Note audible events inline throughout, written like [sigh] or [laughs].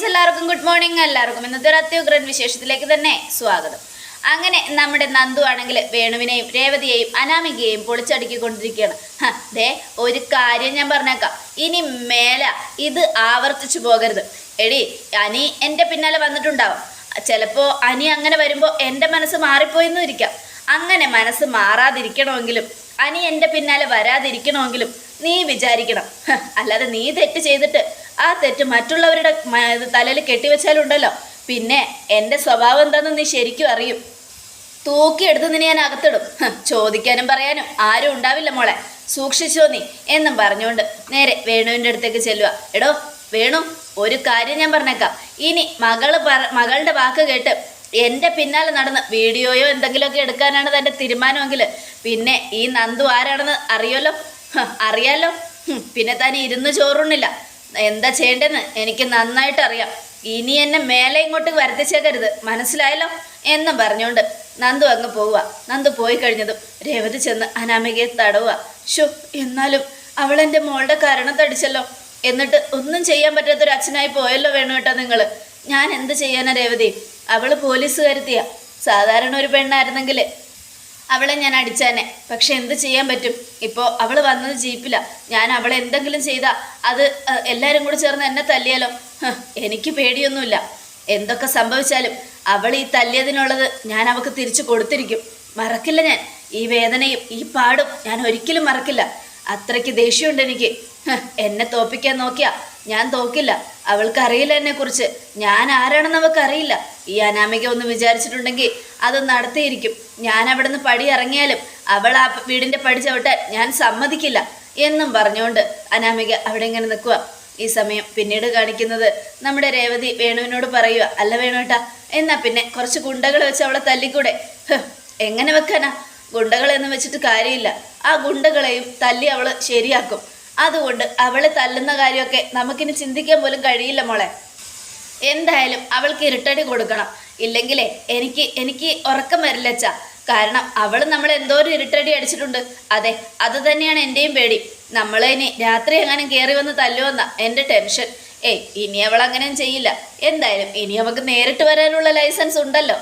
Friends എല്ലാവർക്കും good morning എല്ലാവർക്കും. ഇന്നത്തെ ഒരു അത്യുഗ്രൻ വിശേഷത്തിലേക്ക് തന്നെ സ്വാഗതം. അങ്ങനെ നമ്മുടെ നന്ദു ആണെങ്കിൽ വേണുവിനെയും രേവതിയെയും അനാമികയെയും പൊളിച്ചടുക്കിക്കൊണ്ടിരിക്കുകയാണ്. ദേ ഒരു കാര്യം ഞാൻ പറഞ്ഞേക്കാം. ഇനി മേല ഇത് ആവർത്തിച്ചു പോകരുത്. എടി അനി എന്റെ പിന്നാലെ വന്നിട്ടുണ്ടാവും. ചിലപ്പോൾ അനി അങ്ങനെ വരുമ്പോൾ എന്റെ മനസ്സ് മാറിപ്പോയെന്നും ഇരിക്കാം അങ്ങനെ മനസ്സ് മാറാതിരിക്കണമെങ്കിലും അനി എന്റെ പിന്നാലെ വരാതിരിക്കണമെങ്കിലും നീ വിചാരിക്കണം. അല്ലാതെ നീ തെറ്റ് ചെയ്തിട്ട് ആ തെറ്റ് മറ്റുള്ളവരുടെ തലയിൽ കെട്ടിവെച്ചാലുണ്ടല്ലോ. പിന്നെ എന്റെ സ്വഭാവം എന്താണെന്ന് നീ ശരിക്കും അറിയും. തൂക്കിയെടുത്ത് നിന്നെ ഞാൻ അകത്തിടും. ചോദിക്കാനും പറയാനും ആരും ഉണ്ടാവില്ല മോളെ. സൂക്ഷിച്ചോ നീ എന്നും പറഞ്ഞുകൊണ്ട് നേരെ വേണുവിന്റെ അടുത്തേക്ക് ചെല്ലുക. എടോ വേണു ഒരു കാര്യം ഞാൻ പറഞ്ഞേക്കാം. ഇനി മകൾ പറ മകളുടെ വാക്ക് കേട്ട് എന്റെ പിന്നാലെ നടന്ന് വീഡിയോയോ എന്തെങ്കിലുമൊക്കെ എടുക്കാനാണ് തന്റെ തീരുമാനമെങ്കിൽ പിന്നെ ഈ നന്ദു ആരാണെന്ന് അറിയാലോ ഹ്, [laughs] അറിയാലോ. പിന്നെ താൻ ഇരുന്ന് ചോറുണ്ണില്ല. എന്താ ചെയ്യേണ്ടെന്ന് എനിക്ക് നന്നായിട്ട് അറിയാം. ഇനി എന്നെ മേലെ ഇങ്ങോട്ട് വരുത്തിച്ചേക്കരുത്. മനസ്സിലായല്ലോ? എന്നും പറഞ്ഞുകൊണ്ട് നന്ദു അങ്ങ് പോവുക. നന്ദു പോയി കഴിഞ്ഞതും രേവതി ചെന്ന് അനാമികയെ തടവുക. ഷോ എന്നാലും അവൾ എന്റെ മോളുടെ കാരണം തടിച്ചല്ലോ. എന്നിട്ട് ഒന്നും ചെയ്യാൻ പറ്റാത്തൊരു അച്ഛനായി പോയല്ലോ വേണു കേട്ടോ നിങ്ങൾ ഞാൻ എന്ത് ചെയ്യാനാ രേവതി? അവൾ പോലീസുകാരുത്തിയാ. സാധാരണ ഒരു പെണ്ണായിരുന്നെങ്കിൽ അവളെ ഞാൻ അടിച്ചേനെ പക്ഷെ എന്ത് ചെയ്യാൻ പറ്റും? ഇപ്പോൾ അവൾ വന്നത് ജീപ്പില. ഞാൻ അവളെ എന്തെങ്കിലും ചെയ്താൽ അത് എല്ലാവരും കൂടി ചേർന്ന് എന്നെ തല്ലിയാലോ? എനിക്ക് പേടിയൊന്നുമില്ല. എന്തൊക്കെ സംഭവിച്ചാലും അവൾ ഈ തല്ലിയതിനുള്ളത് ഞാൻ അവൾക്ക് തിരിച്ചു കൊടുത്തിരിക്കും. മറക്കില്ല ഞാൻ. ഈ വേദനയും ഈ പാടും ഞാൻ ഒരിക്കലും മറക്കില്ല. അത്രയ്ക്ക് ദേഷ്യമുണ്ട് എനിക്ക്. എന്നെ തോപ്പിക്കാൻ നോക്കിയാ ഞാൻ തോക്കില്ല. അവൾക്കറിയില്ല എന്നെ കുറിച്ച് ഞാൻ ആരാണെന്ന് അവൾക്ക് അറിയില്ല ഈ അനാമിക ഒന്ന് വിചാരിച്ചിട്ടുണ്ടെങ്കിൽ അത് നടത്തിയിരിക്കും. ഞാൻ അവിടെ നിന്ന് പടി ഇറങ്ങിയാലും അവൾ ആ വീടിന്റെ പടി ചവിട്ടാൻ ഞാൻ സമ്മതിക്കില്ല എന്നും പറഞ്ഞുകൊണ്ട് അനാമിക അവിടെ ഇങ്ങനെ നിൽക്കുക ഈ സമയം പിന്നീട് കാണിക്കുന്നത് നമ്മുടെ രേവതി വേണുവിനോട് പറയുക അല്ല വേണുവേട്ടാ എന്നാ പിന്നെ കുറച്ച് ഗുണ്ടകൾ വെച്ച് അവളെ തല്ലിക്കൂടെ? എങ്ങനെ വെക്കാനാ? ഗുണ്ടകളെന്ന് വെച്ചിട്ട് കാര്യമില്ല. ആ ഗുണ്ടകളെയും തല്ലി അവൾ ശരിയാക്കും. അതുകൊണ്ട് അവളെ തല്ലുന്ന കാര്യമൊക്കെ നമുക്കിനി ചിന്തിക്കാൻ പോലും കഴിയില്ല മോളെ. എന്തായാലും അവൾക്ക് ഇരുട്ടടി കൊടുക്കണം. ഇല്ലെങ്കിലേ എനിക്ക് എനിക്ക് ഉറക്കം വരില്ല അച്ഛാ. കാരണം അവൾ നമ്മൾ എന്തോ ഒരു ഇരുട്ടടി അടിച്ചിട്ടുണ്ട്. അതെ അത് തന്നെയാണ് എന്റെയും പേടി. നമ്മളെ ഇനി രാത്രി എങ്ങാനും കയറി വന്ന് തല്ലുവന്ന എന്റെ ടെൻഷൻ. ഏയ് ഇനി അവൾ അങ്ങനെയും ചെയ്യില്ല. എന്തായാലും ഇനി നമുക്ക് നേരിട്ട് വരാനുള്ള ലൈസൻസ് ഉണ്ടല്ലോ.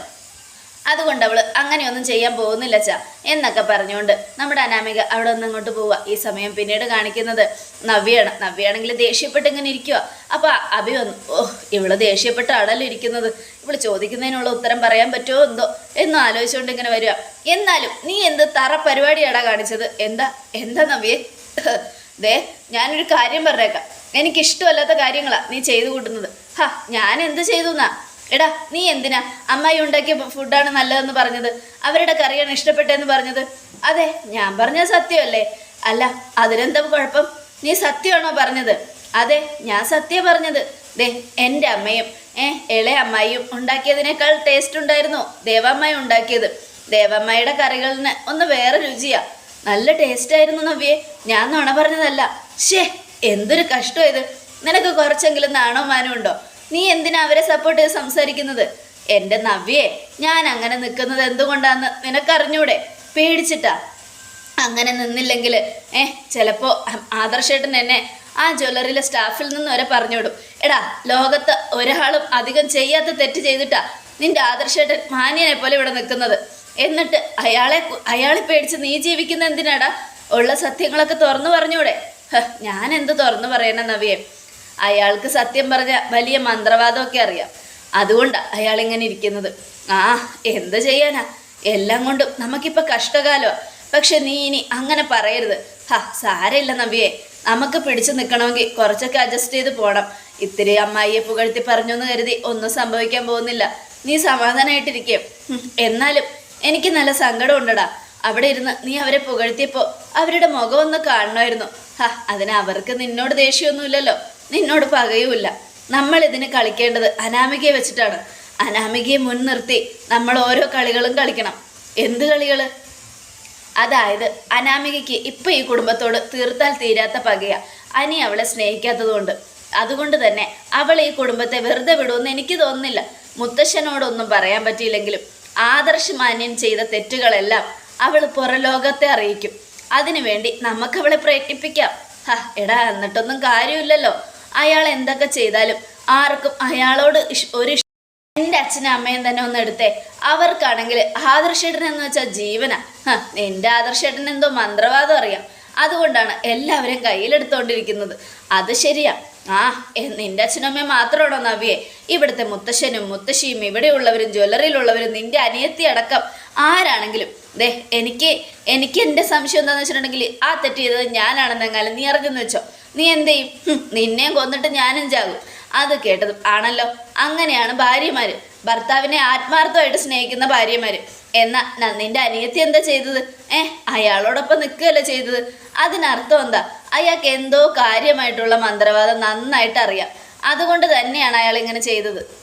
അതുകൊണ്ട് അവൾ അങ്ങനെയൊന്നും ചെയ്യാൻ പോകുന്നില്ല ചാ എന്നൊക്കെ പറഞ്ഞുകൊണ്ട് നമ്മുടെ അനാമിക അവിടെ നിന്ന് അങ്ങോട്ട് പോവുക. ഈ സമയം പിന്നീട് കാണിക്കുന്നത് നവ്യാണ് നവ്യാണെങ്കിൽ ദേഷ്യപ്പെട്ട് ഇങ്ങനെ ഇരിക്കുക അപ്പൊ അഭി വന്നു ഓ ഇവൾ ദേഷ്യപ്പെട്ട ആളല്ലോ ഇരിക്കുന്നത്? ഇവൾ ചോദിക്കുന്നതിനുള്ള ഉത്തരം പറയാൻ പറ്റുമോ എന്തോ? എന്നും ആലോചിച്ചുകൊണ്ട് ഇങ്ങനെ വരിക. എന്നാലും നീ എന്ത് തറ പരിപാടിയാടാ കാണിച്ചത്? എന്താ എന്താ നവ്യേ? [laughs] ദേ ഞാനൊരു കാര്യം പറഞ്ഞേക്കാം. എനിക്കിഷ്ടമല്ലാത്ത കാര്യങ്ങളാ നീ ചെയ്തു കൂട്ടുന്നത്. ഹാ ഞാൻ എന്ത് ചെയ്തു എന്നാ എടാ നീ എന്തിനാ? അമ്മായി ഉണ്ടാക്കിയ ഫുഡാണ് നല്ലതെന്ന് പറഞ്ഞത്. അവരുടെ കറിയാണ് ഇഷ്ടപ്പെട്ടതെന്ന് പറഞ്ഞത്. അതെ ഞാൻ പറഞ്ഞ സത്യമല്ലേ? അല്ല അതിനെന്താ കുഴപ്പം? നീ സത്യമാണോ പറഞ്ഞത്? അതെ ഞാൻ സത്യം പറഞ്ഞത്. ദേ എന്റെ അമ്മയും ഏ ഇളയ അമ്മായിയും ഉണ്ടാക്കിയതിനേക്കാൾ ടേസ്റ്റ് ഉണ്ടായിരുന്നു ദേവമ്മായി ഉണ്ടാക്കിയത്. ദേവമ്മയുടെ കറികളിന് ഒന്ന് വേറെ രുചിയാ. നല്ല ടേസ്റ്റ് ആയിരുന്നു നവ്യേ. ഞാൻ നുണ പറഞ്ഞതല്ല. ഷേ എന്തൊരു കഷ്ടം ഇത്. നിനക്ക് കുറച്ചെങ്കിലും നാണോ മാനോ ഉണ്ടോ? നീ എന്തിനാ അവരെ സപ്പോർട്ട് ചെയ്ത് സംസാരിക്കുന്നത്? എന്റെ നവ്യെ ഞാൻ അങ്ങനെ നിൽക്കുന്നത് എന്തുകൊണ്ടാന്ന് നിനക്കറിഞ്ഞൂടെ? പേടിച്ചിട്ടാ. അങ്ങനെ നിന്നില്ലെങ്കിൽ ഏ ചിലപ്പോ ആദർശേട്ടൻ എന്നെ ആ ജ്വല്ലറിയിലെ സ്റ്റാഫിൽ നിന്ന് വരെ പറഞ്ഞുവിടും. എടാ ലോകത്ത് ഒരാളും അധികം ചെയ്യാത്ത തെറ്റ് ചെയ്തിട്ടാ നിന്റെ ആദർശേട്ടൻ മാന്യനെ പോലെ ഇവിടെ നിൽക്കുന്നത്. എന്നിട്ട് അയാളെ അയാളെ പേടിച്ച് നീ ജീവിക്കുന്ന എന്തിനാടാ? ഉള്ള സത്യങ്ങളൊക്കെ തുറന്നു പറഞ്ഞൂടെ? ഞാൻ എന്ത് തുറന്നു പറയണം നവിയെ? അയാൾക്ക് സത്യം പറഞ്ഞ വലിയ മന്ത്രവാദമൊക്കെ അറിയാം. അതുകൊണ്ട് അയാൾ ഇങ്ങനെ ഇരിക്കുന്നത്. ആ എന്ത് ചെയ്യാനാ? എല്ലാം കൊണ്ടും നമുക്കിപ്പോൾ കഷ്ടകാലോ പക്ഷെ നീ ഇനി അങ്ങനെ പറയരുത്. ഹാ സാരമില്ല നവിയെ നമുക്ക് പിടിച്ചു നിൽക്കണമെങ്കിൽ കുറച്ചൊക്കെ അഡ്ജസ്റ്റ് ചെയ്ത് പോകണം ഇത്തിരി അമ്മായിയെ പുകഴ്ത്തി പറഞ്ഞു എന്ന് കരുതി ഒന്നും സംഭവിക്കാൻ പോകുന്നില്ല. നീ സമാധാനമായിട്ടിരിക്കേ എന്നാലും എനിക്ക് നല്ല സങ്കടം ഉണ്ടടാ. അവിടെ ഇരുന്ന് നീ അവരെ പുകഴ്ത്തിയപ്പോൾ അവരുടെ മുഖം ഒന്ന് കാണണമായിരുന്നു. ഹാ അതിന് അവർക്ക് നിന്നോട് ദേഷ്യമൊന്നുമില്ലല്ലോ. നിന്നോട് പകയുമില്ല നമ്മൾ ഇതിന് കളിക്കേണ്ടത് അനാമികയെ വെച്ചിട്ടാണ്. അനാമികയെ മുൻനിർത്തി നമ്മൾ ഓരോ കളികളും കളിക്കണം. എന്ത് കളികൾ അതായത് അനാമികയ്ക്ക് ഇപ്പം ഈ കുടുംബത്തോട് തീർത്താൽ തീരാത്ത പകയ. അനി അവളെ സ്നേഹിക്കാത്തതുകൊണ്ട്. അതുകൊണ്ട് തന്നെ അവൾ ഈ കുടുംബത്തെ വെറുതെ വിടുമെന്ന് എനിക്ക് തോന്നുന്നില്ല. മുത്തശ്ശനോടൊന്നും പറയാൻ പറ്റിയില്ലെങ്കിലും ആദർശമാന്യൻ ചെയ്ത തെറ്റുകളെല്ലാം അവൾ പുറലോകത്തെ അറിയിക്കും. അതിനുവേണ്ടി നമുക്കവളെ പ്രയത്നിപ്പിക്കാം ഹ എടാ എന്നിട്ടൊന്നും കാര്യമില്ലല്ലോ. അയാൾ എന്തൊക്കെ ചെയ്താലും ആർക്കും അയാളോട് ഒരു എന്റെ അച്ഛനും അമ്മയും തന്നെ ഒന്ന് എടുത്തേ. അവർക്കാണെങ്കിൽ ആദർശേട്ടൻ എന്ന് വെച്ചാൽ ജീവന. എന്റെ ആദർശേട്ടൻ എന്തോ മന്ത്രവാദം അറിയാം. അതുകൊണ്ടാണ് എല്ലാവരും കയ്യിലെടുത്തോണ്ടിരിക്കുന്നത്. അത് ശരിയാ. ആ നിന്റെ അച്ഛനും അമ്മയും മാത്രമാണോ നവിയെ? ഇവിടുത്തെ മുത്തശ്ശനും മുത്തശ്ശിയും ഇവിടെയുള്ളവരും ജ്വല്ലറിയിലുള്ളവരും നിന്റെ അനിയത്തി അടക്കം ആരാണെങ്കിലും ദേ എനിക്ക് എനിക്ക് എന്റെ സംശയം എന്താണെന്ന് വെച്ചിട്ടുണ്ടെങ്കിൽ ആ തെറ്റ് ചെയ്തത് ഞാനാണെന്നെങ്ങാലും നീ അറിഞ്ഞെന്ന് വെച്ചോ. നീ എന്ത് ചെയ്യും? നിന്നെയും കൊന്നിട്ട് ഞാനും ചാകും. അത് കേട്ടത് ആണല്ലോ. അങ്ങനെയാണ് ഭാര്യമാര്. ഭർത്താവിനെ ആത്മാർത്ഥമായിട്ട് സ്നേഹിക്കുന്ന ഭാര്യമാർ എന്നാ ന- നിന്റെ അനിയത്തി എന്താ ചെയ്തത്? ഏ അയാളോടൊപ്പം നിൽക്കുകയല്ലേ ചെയ്തത്? അതിനർത്ഥം എന്താ? അയാൾക്ക് എന്തോ കാര്യമായിട്ടുള്ള മന്ത്രവാദം നന്നായിട്ട് അറിയാം. അതുകൊണ്ട് തന്നെയാണ് അയാൾ ഇങ്ങനെ ചെയ്തത്.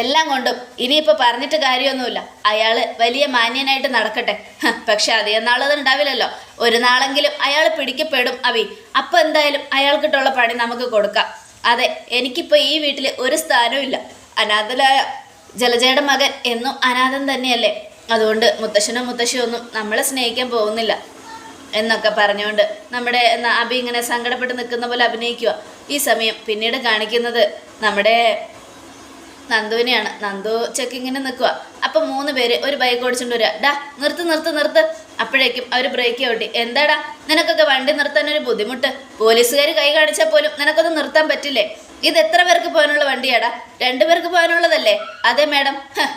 എല്ലാം കൊണ്ടും ഇനിയിപ്പോൾ പറഞ്ഞിട്ട് കാര്യമൊന്നുമില്ല. അയാൾ വലിയ മാന്യനായിട്ട് നടക്കട്ടെ. പക്ഷെ അധികം നാളത് ഉണ്ടാവില്ലല്ലോ ഒരു നാളെങ്കിലും അയാൾ പിടിക്കപ്പെടും അവി അപ്പോൾ എന്തായാലും അയാൾക്കിട്ടുള്ള പണി നമുക്ക് കൊടുക്കാം. അതെ എനിക്കിപ്പോൾ ഈ വീട്ടിൽ ഒരു സ്ഥാനവും ഇല്ല. അനാഥലായ ജലജയുടെ മകൻ എന്നും അനാഥൻ തന്നെയല്ലേ. അതുകൊണ്ട് മുത്തശ്ശനും മുത്തശ്ശിയൊന്നും നമ്മളെ സ്നേഹിക്കാൻ പോകുന്നില്ല എന്നൊക്കെ പറഞ്ഞുകൊണ്ട് നമ്മുടെ അബി ഇങ്ങനെ സങ്കടപ്പെട്ട് നിൽക്കുന്ന പോലെ അഭിനയിക്കുക ഈ സമയം പിന്നീട് കാണിക്കുന്നത് നമ്മുടെ നന്ദുവിനെയാണ്. നന്ദു ചെക്കിങ്ങിന് നിൽക്കുക അപ്പം മൂന്ന് പേര് ഒരു ബൈക്ക് ഓടിച്ചുകൊണ്ട് വരിക ഡാ നിർത്ത് നിർത്ത് നിർത്ത്. അപ്പോഴേക്കും അവർ ബ്രേക്ക് ചവിട്ടി എന്താടാ? നിനക്കൊക്കെ വണ്ടി നിർത്താൻ ഒരു ബുദ്ധിമുട്ട്. പോലീസുകാർ കൈ കാണിച്ചാൽ പോലും നിനക്കൊന്ന് നിർത്താൻ പറ്റില്ലേ? ഇത് എത്ര പേർക്ക് പോകാനുള്ള വണ്ടിയാടാ? രണ്ടു പേർക്ക് പോകാനുള്ളതല്ലേ? അതെ മാഡം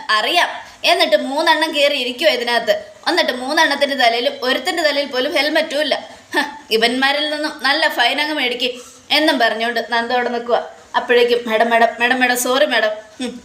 അറിയാം. എന്നിട്ട് മൂന്നെണ്ണം കയറി ഇരിക്കുമോ ഇതിനകത്ത്. എന്നിട്ട് മൂന്നെണ്ണത്തിന്റെ തലയിലും ഒരുത്തിന്റെ തലയിൽ പോലും ഹെൽമറ്റും ഇല്ല. ഇവന്മാരിൽ നിന്നും നല്ല ഫൈൻ അങ്ങ് മേടിക്കും എന്നും പറഞ്ഞുകൊണ്ട് നന്ദോടെ നിൽക്കുക അപ്പോഴേക്കും madam madam madam madam sorry madam.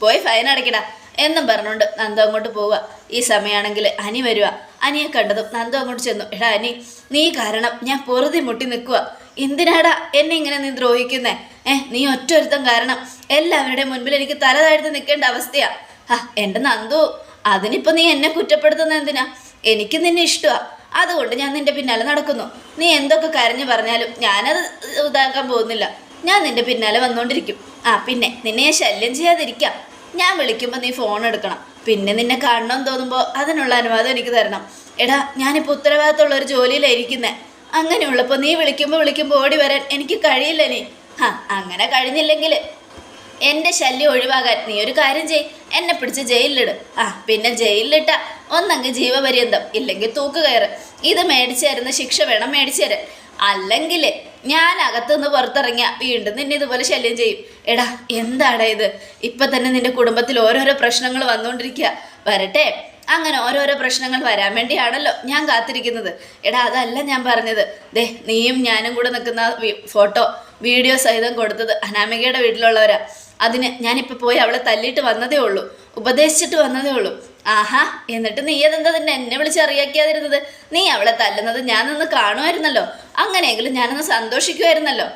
പോയി ഫൈൻ അടയ്ക്കടാ. എന്നും പറഞ്ഞുകൊണ്ട് നന്ദു അങ്ങോട്ട് പോവുക. ഈ സമയമാണെങ്കിൽ അനി വരിക അനിയെ കണ്ടതും നന്ദു അങ്ങോട്ട് ചെന്നു. എടാ അനി നീ കാരണം ഞാൻ പൊറുതി മുട്ടി നിൽക്കുക എന്തിനാടാ എന്നെ ഇങ്ങനെ നീ ദ്രോഹിക്കുന്നേ? ഏ നീ ഒറ്റ ഒരുത്തം കാരണം എല്ലാവരുടെയും മുൻപിൽ എനിക്ക് തല താഴ്ത്തി നിൽക്കേണ്ട അവസ്ഥയാ. ആ എന്റെ നന്ദു അതിനിപ്പോൾ നീ എന്നെ കുറ്റപ്പെടുത്തുന്ന എന്തിനാ? എനിക്ക് നിന്നെ ഇഷ്ടമാണ് അതുകൊണ്ട് ഞാൻ നിന്റെ പിന്നാലെ നടക്കുന്നു. നീ എന്തൊക്കെ കരഞ്ഞു പറഞ്ഞാലും ഞാനത് ഇതാക്കാൻ പോകുന്നില്ല. ഞാൻ നിന്റെ പിന്നാലെ വന്നുകൊണ്ടിരിക്കും ആ പിന്നെ നിന്നെ ഞാൻ ശല്യം ചെയ്യാതിരിക്കാം. ഞാൻ വിളിക്കുമ്പോൾ നീ ഫോൺ എടുക്കണം. പിന്നെ നിന്നെ കാണണം തോന്നുമ്പോൾ അതിനുള്ള അനുവാദം എനിക്ക് തരണം. എടാ ഞാനിപ്പോൾ ഉത്തരവാദിത്തമുള്ള ഒരു ജോലിയിലായിരിക്കുന്നത് അങ്ങനെയുള്ളപ്പോൾ നീ വിളിക്കുമ്പോൾ വിളിക്കുമ്പോൾ ഓടി വരാൻ എനിക്ക് കഴിയില്ല നീ. ആ അങ്ങനെ കഴിഞ്ഞില്ലെങ്കിൽ എന്റെ ശല്യം ഒഴിവാകാൻ നീ ഒരു കാര്യം ചെയ്. എന്നെ പിടിച്ച് ജയിലിലിട്. ആ പിന്നെ ജയിലിലിട്ട ഒന്നെങ്കിൽ ജീവപര്യന്തം ഇല്ലെങ്കിൽ തൂക്കുകയറ്. ഇത് മേടിച്ചു തരുന്ന ശിക്ഷ വേണം മേടിച്ചു തരാൻ. അല്ലെങ്കിൽ ഞാൻ അകത്തുനിന്ന് പുറത്തിറങ്ങിയ വീണ്ടും നിന്നെ ഇതുപോലെ ശല്യം ചെയ്യും. എടാ എന്താടാ ഇത്? ഇപ്പം തന്നെ നിന്റെ കുടുംബത്തിൽ ഓരോരോ പ്രശ്നങ്ങൾ വന്നുകൊണ്ടിരിക്കുക വരട്ടെ. അങ്ങനെ ഓരോരോ പ്രശ്നങ്ങൾ വരാൻ വേണ്ടിയാണല്ലോ ഞാൻ കാത്തിരിക്കുന്നത്. എടാ അതല്ല ഞാൻ പറഞ്ഞത്. ദേ നീയും ഞാനും കൂടെ നിൽക്കുന്ന ഫോട്ടോ വീഡിയോ സഹിതം കൊടുത്തത് അനാമികയുടെ വീട്ടിലുള്ളവരാ. അതിന് ഞാനിപ്പോൾ പോയി അവളെ തല്ലിയിട്ട് വന്നതേ ഉള്ളൂ. ഉപദേശിച്ചിട്ട് വന്നതേ ഉള്ളൂ. ആഹാ എന്നിട്ട് നീ അതെന്താ തന്നെ എന്നെ വിളിച്ച് അറിയാക്കിയാതിരുന്നത്? നീ അവളെ തല്ലുന്നത് ഞാൻ നിന്ന് കാണുമായിരുന്നല്ലോ. അങ്ങനെയെങ്കിലും ഞാനൊന്ന് സന്തോഷിക്കുമായിരുന്നല്ലോ.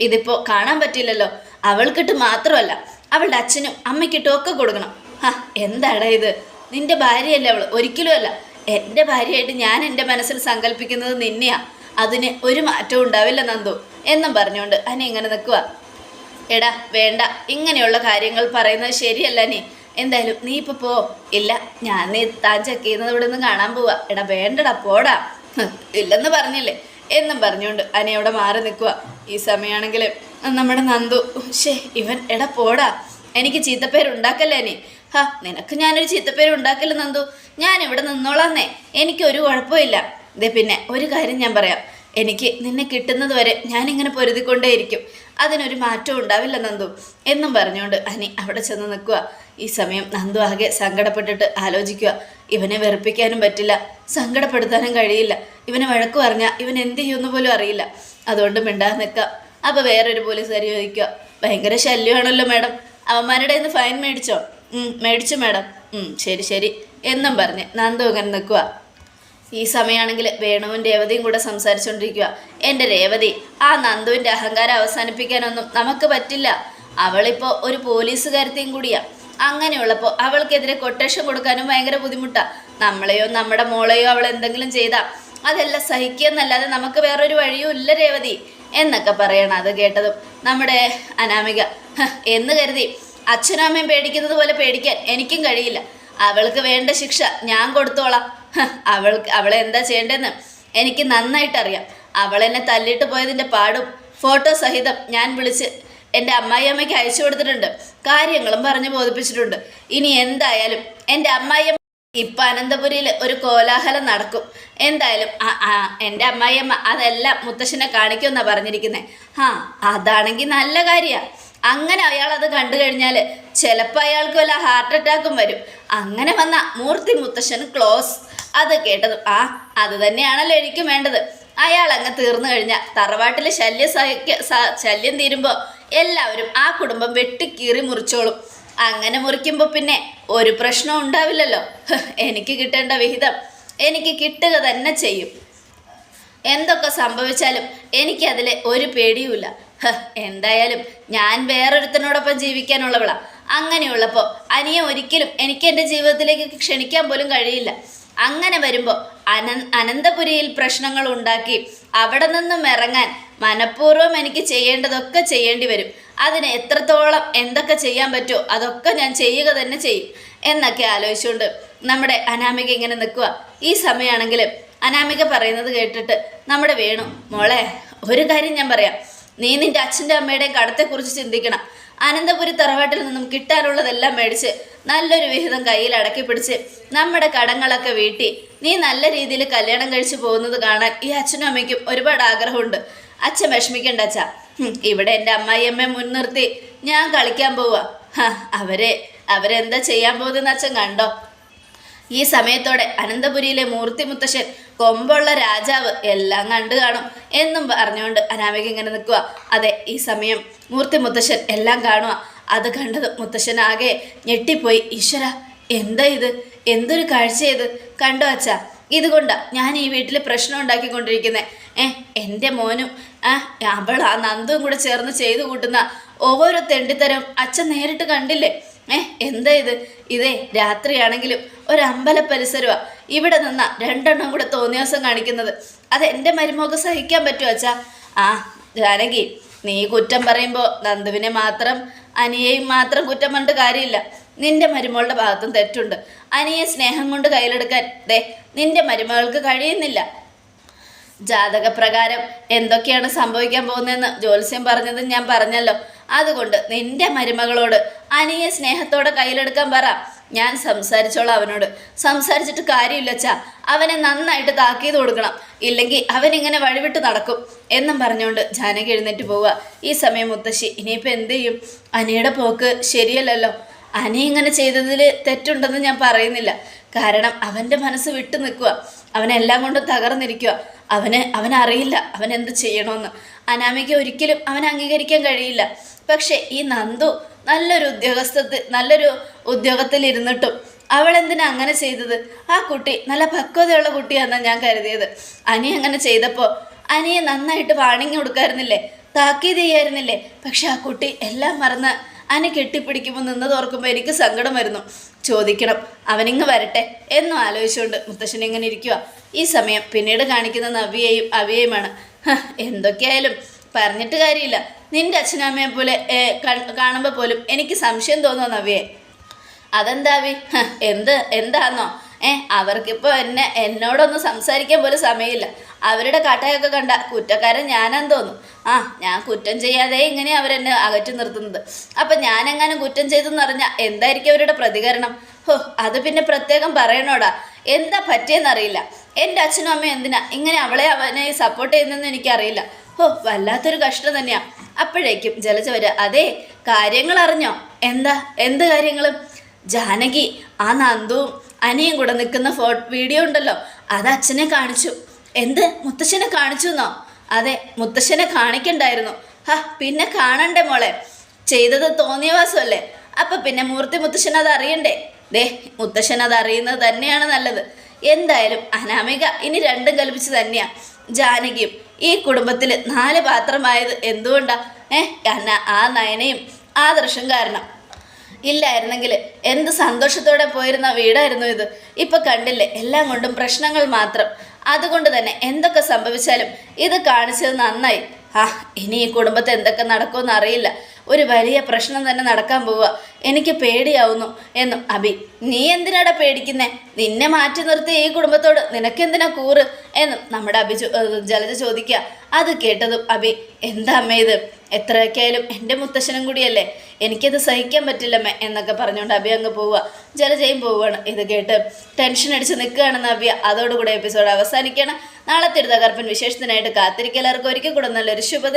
ഇതിപ്പോ കാണാൻ പറ്റില്ലല്ലോ അവൾക്കിട്ട് മാത്രമല്ല അവളുടെ അച്ഛനും അമ്മയ്ക്കിട്ടും ഒക്കെ കൊടുക്കണം. ഹാ എന്താടാ ഇത്? നിന്റെ ഭാര്യയല്ല അവൾ ഒരിക്കലും അല്ല. ഭാര്യയായിട്ട് ഞാൻ എന്റെ മനസ്സിൽ സങ്കല്പിക്കുന്നത് നിന്നെയാ. അതിന് ഒരു മാറ്റവും ഉണ്ടാവില്ല നന്ദു. എന്നും പറഞ്ഞുകൊണ്ട് അനി ഇങ്ങനെ നിൽക്കുക എടാ വേണ്ട. ഇങ്ങനെയുള്ള കാര്യങ്ങൾ പറയുന്നത് ശരിയല്ല നീ എന്തായാലും നീ ഇപ്പൊ പോ. ഇല്ല ഞാൻ നീ താൻ ചെക്ക് ചെയ്യുന്നത് ഇവിടെ നിന്ന് കാണാൻ പോവാ. എടാ വേണ്ടടാ പോടാ. ഇല്ലെന്ന് പറഞ്ഞില്ലേ? എന്നും പറഞ്ഞുകൊണ്ട് അനെ അവിടെ മാറി നിൽക്കുക ഈ സമയമാണെങ്കിൽ നമ്മുടെ നന്ദു. ഷേ ഇവൻ എടാ പോടാ. എനിക്ക് ചീത്തപ്പേരുണ്ടാക്കല്ലേ നീ ഹാ നിനക്ക് ഞാനൊരു ചീത്തപ്പേര് ഉണ്ടാക്കില്ല നന്ദു. ഞാൻ ഇവിടെ നിന്നോളാന്നേ. എനിക്കൊരു കുഴപ്പമില്ല. ഇതേ പിന്നെ ഒരു കാര്യം ഞാൻ പറയാം. എനിക്ക് നിന്നെ കിട്ടുന്നത് വരെ ഞാനിങ്ങനെ പൊരുതിക്കൊണ്ടേയിരിക്കും. അതിനൊരു മാറ്റവും ഉണ്ടാവില്ല നന്ദു. എന്നും പറഞ്ഞുകൊണ്ട് അനി അവിടെ ചെന്ന് നിൽക്കുക. ഈ സമയം നന്ദു ആകെ സങ്കടപ്പെട്ടിട്ട് ആലോചിക്കുക. ഇവനെ വെറുപ്പിക്കാനും പറ്റില്ല. സങ്കടപ്പെടുത്താനും കഴിയില്ല. ഇവനെ വഴക്ക് പറഞ്ഞാൽ ഇവൻ എന്ത് ചെയ്യുമെന്ന് പോലും അറിയില്ല. അതുകൊണ്ട് മിണ്ടാതെ നിൽക്കാം അപ്പോൾ വേറൊരു പോലീസുകാരി ചോദിക്കുക. ഭയങ്കര ശല്യമാണല്ലോ മാഡം. അവന്മാരുടെ ഇന്ന് ഫൈൻ മേടിച്ചോ? മേടിച്ചു മാഡം. ശരി ശരി. എന്നും പറഞ്ഞ് നന്ദു അങ്ങനെ നിൽക്കുക. ഈ സമയമാണെങ്കിൽ വേണുവും രേവതിയും കൂടെ സംസാരിച്ചുകൊണ്ടിരിക്കുക എന്റെ രേവതി ആ നന്ദുവിന്റെ അഹങ്കാരം അവസാനിപ്പിക്കാനൊന്നും നമുക്ക് പറ്റില്ല. അവളിപ്പോൾ ഒരു പോലീസുകാരത്തെയും കൂടിയാ. അങ്ങനെയുള്ളപ്പോൾ അവൾക്കെതിരെ കൊട്ടേഷൻ കൊടുക്കാനും ഭയങ്കര ബുദ്ധിമുട്ടാണ് നമ്മളെയോ നമ്മുടെ മോളെയോ അവൾ എന്തെങ്കിലും ചെയ്താൽ അതെല്ലാം സഹിക്കുകയെന്നല്ലാതെ നമുക്ക് വേറൊരു വഴിയും ഇല്ല രേവതി. എന്നൊക്കെ പറയണം അത് കേട്ടതും നമ്മുടെ അനാമിക. എന്ന് കരുതി അച്ഛനും അമ്മയും പേടിക്കുന്നത് പോലെ പേടിക്കാൻ എനിക്കും കഴിയില്ല. അവൾക്ക് വേണ്ട ശിക്ഷ ഞാൻ കൊടുത്തോളാം. അവൾക്ക് അവളെ എന്താ ചെയ്യേണ്ടതെന്ന് എനിക്ക് നന്നായിട്ടറിയാം. അവൾ എന്നെ തല്ലിട്ട് പോയതിന്റെ പാടും ഫോട്ടോ സഹിതം ഞാൻ വിളിച്ച് എന്റെ അമ്മായിയമ്മയ്ക്ക് അയച്ചു കൊടുത്തിട്ടുണ്ട്. കാര്യങ്ങളും പറഞ്ഞ് ബോധിപ്പിച്ചിട്ടുണ്ട്. ഇനി എന്തായാലും എന്റെ അമ്മായിയമ്മ ഇപ്പം അനന്തപുരിയിൽ ഒരു കോലാഹലം നടക്കും. എന്തായാലും ആ ആ എന്റെ അമ്മായിയമ്മ അതെല്ലാം മുത്തശ്ശനെ കാണിക്കുമെന്നാണ് പറഞ്ഞിരിക്കുന്നത് ആ അതാണെങ്കിൽ നല്ല കാര്യമാണ് അങ്ങനെ അയാൾ അത് കണ്ടു കഴിഞ്ഞാൽ ചിലപ്പോൾ അയാൾക്ക് വല്ല ഹാർട്ട് അറ്റാക്കും വരും. അങ്ങനെ വന്ന മൂർത്തി മുത്തശ്ശൻ ക്ലോസ്. അത് കേട്ടത് ആ അത് തന്നെയാണല്ലോ എനിക്കും വേണ്ടത്. അയാൾ അങ്ങ് തീർന്നു കഴിഞ്ഞാൽ തറവാട്ടിലെ ശല്യം സഹിക്ക ശല്യം തീരുമ്പോൾ എല്ലാവരും ആ കുടുംബം വെട്ടിക്കീറി മുറിച്ചോളും. അങ്ങനെ മുറിക്കുമ്പോൾ പിന്നെ ഒരു പ്രശ്നവും ഉണ്ടാവില്ലല്ലോ. എനിക്ക് കിട്ടേണ്ട വിഹിതം എനിക്ക് കിട്ടുക തന്നെ ചെയ്യും. എന്തൊക്കെ സംഭവിച്ചാലും എനിക്കതിൽ ഒരു പേടിയുമില്ല. എന്തായാലും ഞാൻ വേറൊരുത്തനോടൊപ്പം ജീവിക്കാനുള്ളവളാ. അങ്ങനെയുള്ളപ്പോൾ അനിയ ഒരിക്കലും എനിക്ക് എന്റെ ജീവിതത്തിലേക്ക് ക്ഷണിക്കാൻ പോലും കഴിയില്ല. അങ്ങനെ വരുമ്പോൾ അന അനന്തപുരിയിൽ പ്രശ്നങ്ങൾ ഉണ്ടാക്കി അവിടെ നിന്നും ഇറങ്ങാൻ മനഃപൂർവം എനിക്ക് ചെയ്യേണ്ടതൊക്കെ ചെയ്യേണ്ടി വരും. അതിന് എത്രത്തോളം എന്തൊക്കെ ചെയ്യാൻ പറ്റുമോ അതൊക്കെ ഞാൻ ചെയ്യുക തന്നെ ചെയ്യും. എന്നൊക്കെ ആലോചിച്ചുകൊണ്ട് നമ്മുടെ അനാമിക ഇങ്ങനെ നിൽക്കുക ഈ സമയമാണെങ്കിലും അനാമിക പറയുന്നത് കേട്ടിട്ട് നമ്മുടെ വേണു മോളെ ഒരു കാര്യം ഞാൻ പറയാം. നീ നിന്റെ അച്ഛന്റെ അമ്മയുടെയും കടത്തെക്കുറിച്ച് ചിന്തിക്കണം. അനന്തപുരി തറവാട്ടിൽ നിന്നും കിട്ടാനുള്ളതെല്ലാം മേടിച്ച് നല്ലൊരു വിഹിതം കയ്യിൽ അടക്കി പിടിച്ച് നമ്മുടെ കടങ്ങളൊക്കെ വീട്ടി. നീ നല്ല രീതിയിൽ കല്യാണം കഴിച്ചു പോകുന്നത് കാണാൻ ഈ അച്ഛനും അമ്മയ്ക്കും ഒരുപാട് ആഗ്രഹമുണ്ട്. അച്ഛൻ വിഷമിക്കണ്ട അച്ഛാ. ഇവിടെ എന്റെ അമ്മായിയമ്മയെ മുൻനിർത്തി ഞാൻ കളിക്കാൻ പോവാ. അവരെ അവരെന്താ ചെയ്യാൻ പോകുന്നതെന്ന് അച്ഛൻ കണ്ടോ? ഈ സമയത്തോടെ അനന്തപുരിയിലെ മൂർത്തി മുത്തശ്ശൻ കൊമ്പുള്ള രാജാവ് എല്ലാം കണ്ടു കാണും എന്നും പറഞ്ഞുകൊണ്ട് അനാമിക ഇങ്ങനെ നിൽക്കുക അതെ ഈ സമയം മൂർത്തി മുത്തശ്ശൻ എല്ലാം കാണുക അത് കണ്ടത് മുത്തശ്ശനാകെ ഞെട്ടിപ്പോയി. ഈശ്വര എന്താ ഇത്? എന്തൊരു കാഴ്ച ഇത് കണ്ടോ അച്ഛാ ഇതുകൊണ്ടാ ഞാൻ ഈ വീട്ടിൽ പ്രശ്നം ഉണ്ടാക്കിക്കൊണ്ടിരിക്കുന്നത് ഏ എന്റെ മോനും ആ അവൾ ആ നന്ദും കൂടെ ചേർന്ന് ചെയ്തു കൂട്ടുന്ന ഓരോ തെണ്ടിത്തരം അച്ഛൻ നേരിട്ട് കണ്ടില്ലേ? ഏ എന്താ ഇത്? ഇതേ രാത്രിയാണെങ്കിലും ഒരമ്പല പരിസരമാണ് പരിസരമാ ഇവിടെ നിന്ന രണ്ടെണ്ണം കൂടെ തോന്നിയാസം കാണിക്കുന്നത്. അത് എന്റെ മരുമോക്ക് സഹിക്കാൻ പറ്റുമോ അച്ഛാ? ആ ജാനകി നീ കുറ്റം പറയുമ്പോൾ നന്ദുവിനെ മാത്രം അനിയെയും മാത്രം കുറ്റം പറഞ്ഞിട്ട് കാര്യമില്ല. നിന്റെ മരുമകളുടെ ഭാഗത്തും തെറ്റുണ്ട്. അനിയെ സ്നേഹം കൊണ്ട് കയ്യിലെടുക്കാൻ ദേ നിന്റെ മരുമകൾക്ക് കഴിയുന്നില്ല. ജാതകപ്രകാരം എന്തൊക്കെയാണ് സംഭവിക്കാൻ പോകുന്നതെന്ന് ജ്യോത്സ്യം പറഞ്ഞത് ഞാൻ പറഞ്ഞല്ലോ. അതുകൊണ്ട് നിന്റെ മരുമകളോട് അനിയെ സ്നേഹത്തോടെ കയ്യിലെടുക്കാൻ പറ. ഞാൻ സംസാരിച്ചോളാം അവനോട്. സംസാരിച്ചിട്ട് കാര്യമില്ല അച്ഛാ. അവനെ നന്നായിട്ട് താക്കീത് കൊടുക്കണം. ഇല്ലെങ്കിൽ അവനിങ്ങനെ വഴിവിട്ട് നടക്കും എന്നും പറഞ്ഞുകൊണ്ട് ജാനകി എഴുന്നേറ്റ് പോവുക. ഈ സമയം മുത്തശ്ശി ഇനിയിപ്പോൾ എന്ത് ചെയ്യും? അനിയുടെ പോക്ക് ശരിയല്ലല്ലോ. അനി ഇങ്ങനെ ചെയ്തതിൽ തെറ്റുണ്ടെന്ന് ഞാൻ പറയുന്നില്ല. കാരണം അവന്റെ മനസ്സ് വിട്ടു നിൽക്കുക. അവനെല്ലാം കൊണ്ടും തകർന്നിരിക്കുക. അവന് അവനറിയില്ല അവൻ എന്ത് ചെയ്യണമെന്ന് അനാമിക ഒരിക്കലും അവൻ അംഗീകരിക്കാൻ കഴിയില്ല. പക്ഷേ ഈ നന്ദു നല്ലൊരു ഉദ്യോഗസ്ഥത്തിൽ നല്ലൊരു ഉദ്യോഗത്തിൽ ഇരുന്നിട്ടും അവൾ എന്തിനാ അങ്ങനെ ചെയ്തത്? ആ കുട്ടി നല്ല പക്വതയുള്ള കുട്ടിയാണെന്നാണ് ഞാൻ കരുതിയത്. അനി അങ്ങനെ ചെയ്തപ്പോൾ അനിയെ നന്നായിട്ട് വാണിങ്ങി കൊടുക്കായിരുന്നില്ലേ? താക്കീത് ചെയ്യായിരുന്നില്ലേ? പക്ഷെ ആ കുട്ടി എല്ലാം മറന്ന് അനി കെട്ടിപ്പിടിക്കുമ്പോൾ നിന്നത് ഓർക്കുമ്പോൾ എനിക്ക് സങ്കടം വരുന്നു. ചോദിക്കണം അവനിങ്ങ് വരട്ടെ എന്നും ആലോചിച്ചുകൊണ്ട് മുത്തശ്ശൻ ഇങ്ങനെ ഇരിക്കുക ഈ സമയം പിന്നീട് കാണിക്കുന്ന നവിയെയും അവിയെയുമാണ്. എന്തൊക്കെയായാലും പറഞ്ഞിട്ട് കാര്യമില്ല. നിന്റെ അച്ഛനമ്മയെ പോലെ കാണുമ്പോൾ പോലും എനിക്ക് സംശയം തോന്നുന്നു നവ്യേ. അതെന്താവി എന്ത് എന്താന്നോ? ഏ അവർക്കിപ്പോൾ എന്നെ എന്നോടൊന്നും സംസാരിക്കാൻ പോലും സമയമില്ല. അവരുടെ കട്ടയൊക്കെ കണ്ട കുറ്റക്കാരൻ ഞാനാന്ന് തോന്നും ആ ഞാൻ കുറ്റം ചെയ്യാതെ ഇങ്ങനെ അവരെന്നെ അകറ്റി നിർത്തുന്നത്. അപ്പം ഞാനെങ്ങാനും കുറ്റം ചെയ്തെന്ന് പറഞ്ഞാൽ എന്തായിരിക്കും അവരുടെ പ്രതികരണം? ഹോ അത് പിന്നെ പ്രത്യേകം പറയണോടാ. എന്താ പറ്റിയെന്നറിയില്ല. എന്റെ അച്ഛനും അമ്മയും എന്തിനാ ഇങ്ങനെ അവളെ അവനെ സപ്പോർട്ട് ചെയ്യുന്നതെന്ന് എനിക്കറിയില്ല. ഹോ വല്ലാത്തൊരു കഷ്ടം തന്നെയാ. അപ്പോഴേക്കും ജലജ വരിക അതെ കാര്യങ്ങൾ അറിഞ്ഞോ എന്താ? എന്ത് കാര്യങ്ങളും? ജാനകി ആ നന്ദുവും അനിയും കൂടെ നിൽക്കുന്ന ഫോ വീഡിയോ ഉണ്ടല്ലോ. അത് അച്ഛനെ കാണിച്ചു. എന്ത്? മുത്തശ്ശനെ കാണിച്ചു എന്നോ അതെ മുത്തശ്ശനെ കാണിക്കണ്ടായിരുന്നു. ഹാ പിന്നെ കാണണ്ടേ മോളെ? ചെയ്തത് തോന്നിയവാസമല്ലേ? അപ്പം പിന്നെ മൂർത്തി മുത്തശ്ശൻ അത് അറിയണ്ടേ? ദേ മുത്തശ്ശൻ അത് അറിയുന്നത് തന്നെയാണ് നല്ലത്. എന്തായാലും അനാമിക ഇനി രണ്ടും കൽപ്പിച്ച് തന്നെയാണ് ജാനകിയും ഈ കുടുംബത്തിൽ നാല് പാത്രമായത് എന്തുകൊണ്ടാ? ഏ കാരണം ആ നയനയും ആദർശം കാരണം. ഇല്ലായിരുന്നെങ്കിൽ എന്ത് സന്തോഷത്തോടെ പോയിരുന്ന വീടായിരുന്നു ഇത്. ഇപ്പൊ കണ്ടില്ലേ എല്ലാം കൊണ്ടും പ്രശ്നങ്ങൾ മാത്രം. അതുകൊണ്ട് തന്നെ എന്തൊക്കെ സംഭവിച്ചാലും ഇത് കാണിച്ചത് നന്നായി. ആ ഇനി ഈ കുടുംബത്തെ എന്തൊക്കെ നടക്കുമെന്ന് അറിയില്ല. ഒരു വലിയ പ്രശ്നം തന്നെ നടക്കാൻ പോവുക. എനിക്ക് പേടിയാവുന്നു എന്നും. അബി നീ എന്തിനാടാ പേടിക്കുന്നേ? നിന്നെ മാറ്റി നിർത്തി ഈ കുടുംബത്തോട് നിനക്കെന്തിനാ കൂറ്? എന്നും നമ്മുടെ ചോ- ജലജ ചോദിക്കുക. അത് കേട്ടതും അബി എന്താ അമ്മ ഇത്? എത്രയൊക്കെയായാലും എന്റെ മുത്തശ്ശനും കൂടിയല്ലേ? എനിക്കത് സഹിക്കാൻ പറ്റില്ലമ്മേ എന്നൊക്കെ പറഞ്ഞുകൊണ്ട് അബി അങ്ങ് പോവുക. ജലജയും പോവുകയാണ്. ഇത് കേട്ട് ടെൻഷൻ അടിച്ച് നിൽക്കുകയാണെന്ന് അബിയ അതോടുകൂടെ എപ്പിസോഡ് അവസാനിക്കണം നാളത്തെ ഒരു തകർപ്പൻ വിശേഷത്തിനായിട്ട് കാത്തിരിക്കലർക്ക് ഒരിക്കൽ കൂടെ നല്ലൊരു ശുഭ